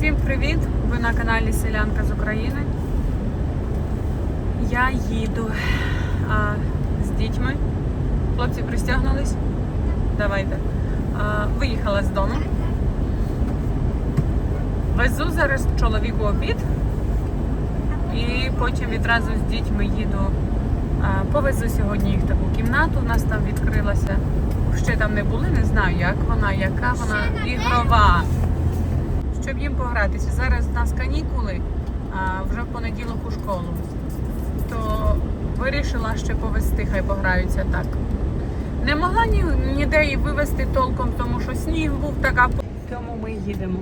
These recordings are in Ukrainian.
Всім привіт! Ви на каналі Селянка з України. Я їду а, з дітьми. Хлопці пристягнулись. Давайте. А, виїхала з дому. Везу зараз чоловіку обід. І потім відразу з дітьми їду. А, повезу сьогодні їх таку кімнату. У нас там відкрилася. Ще там не були, не знаю, як вона, яка вона ігрова щоб їм погратися. Зараз у нас канікули, а вже в понеділок у школу. То вирішила ще повезти, хай пограються так. Не могла ні, ніде її вивезти толком, тому що сніг був така. Тому ми їдемо.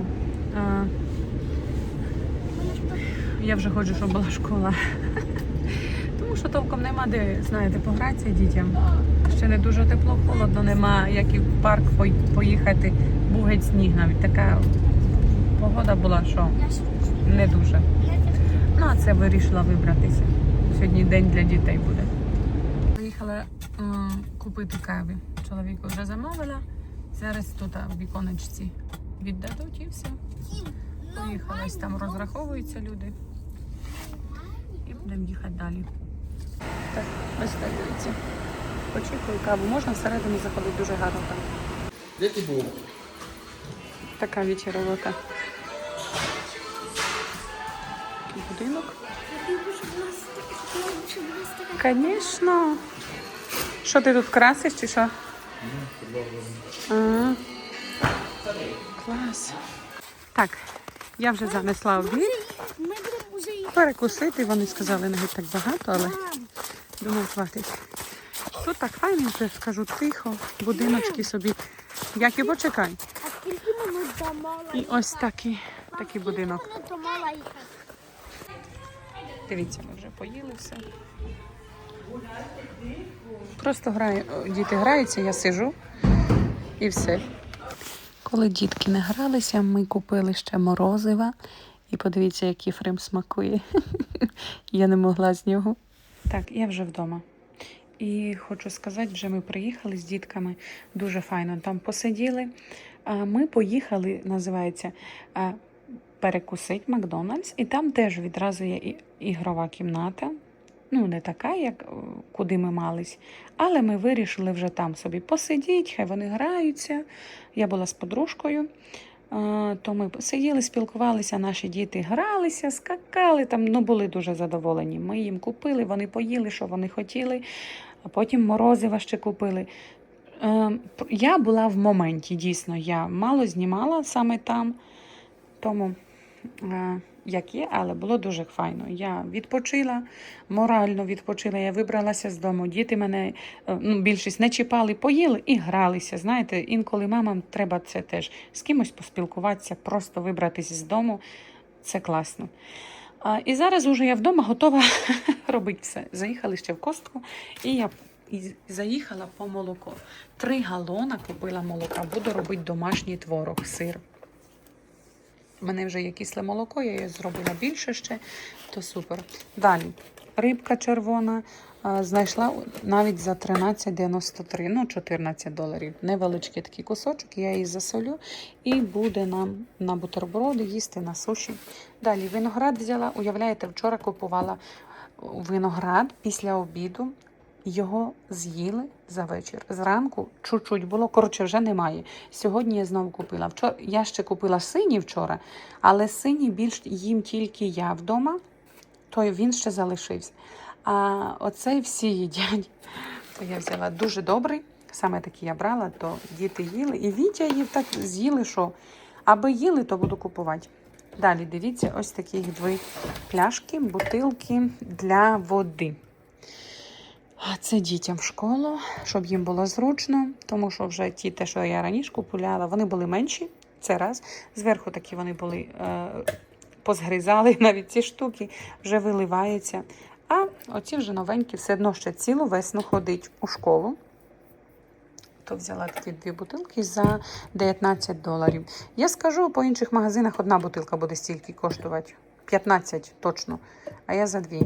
А, я вже хочу, щоб була школа. Тому що толком нема де, знаєте, погратися дітям. Ще не дуже тепло, холодно, нема як і в парк поїхати. Був геть сніг навіть така погода була, що не дуже. Ну, а це вирішила вибратися. Сьогодні день для дітей буде. Поїхала купити каві. Чоловіку вже замовила. Зараз тут в віконечці віддадуть і все. Поїхалась, там розраховуються люди. І будемо їхати далі. Так, ось так дивіться. Очікую каву. Можна всередину заходити дуже гарно там. Де ти був? Така вечеровока. Будинок. Звісно. Що ти тут красиш чи що? Ага. Клас. Так, я вже занесла обід. Перекусити, вони сказали, не так багато, але думаю, хватить. Тут так файно, скажу, тихо, будиночки собі. Як і почекай. А І ось такий, такий будинок. Дивіться, ми вже поїли все. Просто граю, діти граються, я сижу і все. Коли дітки не гралися, ми купили ще морозива. І подивіться, який фрим смакує. я не могла з нього. Так, я вже вдома. І хочу сказати, вже ми приїхали з дітками дуже файно. Там посиділи. Ми поїхали, називається, перекусить Макдональдс, і там теж відразу є ігрова кімната. Ну, не така, як е, куди ми мались. Але ми вирішили вже там собі посидіти, хай вони граються. Я була з подружкою. е, То ми сиділи, спілкувалися, наші діти гралися, скакали там, ну були дуже задоволені. Ми їм купили, вони поїли, що вони хотіли, а потім морозива ще купили. Е, Я була в моменті, дійсно, я мало знімала саме там, тому як є, але було дуже файно. Я відпочила, морально відпочила. Я вибралася з дому. Діти мене е, ну, більшість не чіпали, поїли і гралися. Знаєте, інколи мамам треба це теж з кимось поспілкуватися, просто вибратися з дому. Це класно. А, і зараз уже я вдома готова робити все. Заїхали ще в костку, і я заїхала по молоко. Три галона купила молока. Буду робити домашній творог, сир. У мене вже є кисле молоко, я її зробила більше ще, то супер. Далі. Рибка червона знайшла навіть за 13,93, ну 14 доларів. Невеличкий такий кусочок, я її засолю і буде нам на бутерброди їсти на суші. Далі виноград взяла. Уявляєте, вчора купувала виноград після обіду. Його з'їли за вечір. Зранку чуть-чуть було, коротше, вже немає. Сьогодні я знову купила. Вчора я ще купила сині вчора, але сині більш їм тільки я вдома, то він ще залишився. А оцей всі їдять. То я взяла дуже добрий. Саме такий я брала, то діти їли. І Вітя їв так з'їли, що аби їли, то буду купувати. Далі дивіться, ось такі дві пляшки, бутилки для води. Це дітям в школу, щоб їм було зручно, тому що вже ті, те, що я раніше купувала, вони були менші. Це раз. Зверху такі вони були е, позгризали навіть ці штуки, вже виливаються. А оці вже новенькі, все одно ще цілу весну ходить у школу. То взяла такі дві бутилки за 19 доларів. Я скажу, по інших магазинах одна бутилка буде стільки коштувати. 15 точно. А я за дві.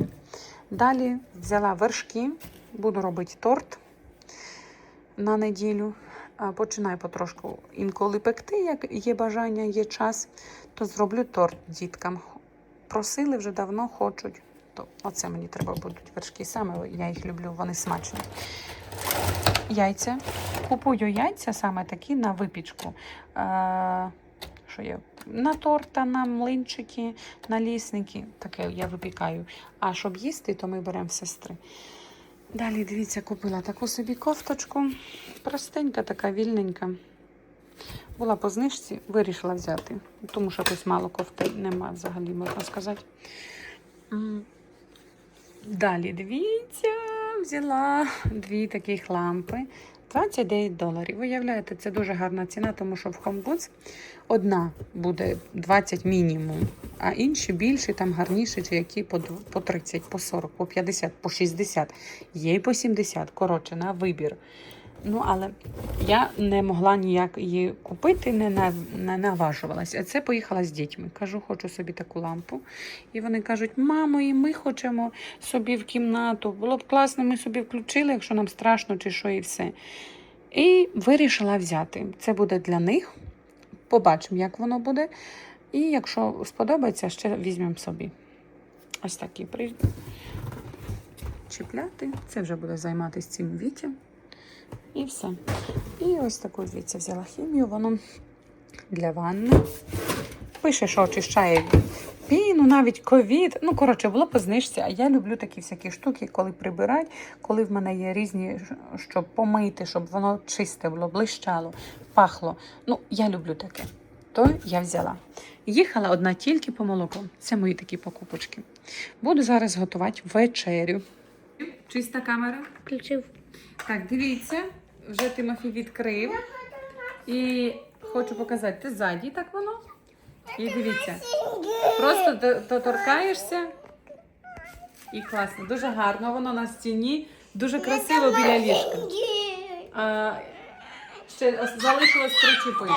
Далі взяла вершки, буду робити торт на неділю. Починаю потрошку інколи пекти, як є бажання, є час, то зроблю торт діткам. Просили вже давно, хочуть. То оце мені треба будуть вершки саме. Я їх люблю, вони смачні. Яйця. Купую яйця саме такі на випічку. Е, що є? На торта, на млинчики, на лісники. Таке я випікаю. А щоб їсти, то ми беремо сестри. Далі, дивіться, купила таку собі кофточку. Простенька, така вільненька. Була по знижці, вирішила взяти, тому що якось мало кофти нема взагалі, можна сказати. Далі, дивіться, взяла дві таких лампи. 29 доларів. Виявляєте, це дуже гарна ціна, тому що в Home одна буде 20 мінімум, а інші більші, там гарніші, чи які по, по 30, по 40, по 50, по 60, є й по 70. Коротше, на вибір. Ну, але я не могла ніяк її купити, не, на, не наважувалася. А це поїхала з дітьми. Кажу, хочу собі таку лампу. І вони кажуть: мамо, і ми хочемо собі в кімнату. Було б класно, ми собі включили, якщо нам страшно чи що, і все. І вирішила взяти. Це буде для них. Побачимо, як воно буде. І якщо сподобається, ще візьмемо собі. Ось такі при... чіпляти. Це вже буде займатися цим Вітя. І все. І ось таку дивіться, взяла хімію, воно для ванни. Пише, що очищає піну, навіть ковід. Ну, коротше, було по знижці. А я люблю такі всякі штуки, коли прибирати, коли в мене є різні, щоб помити, щоб воно чисте було, блищало, пахло. Ну, я люблю таке. То я взяла. Їхала одна тільки по молоку. Це мої такі покупочки. Буду зараз готувати вечерю. Чиста камера. Включив. Так, дивіться, вже Тимофій відкрив. І хочу показати, ти ззаді так воно. І дивіться. Просто до- доторкаєшся. І класно, дуже гарно воно на стіні, дуже красиво біля ліжка. А, ще залишилось залишилось причепити.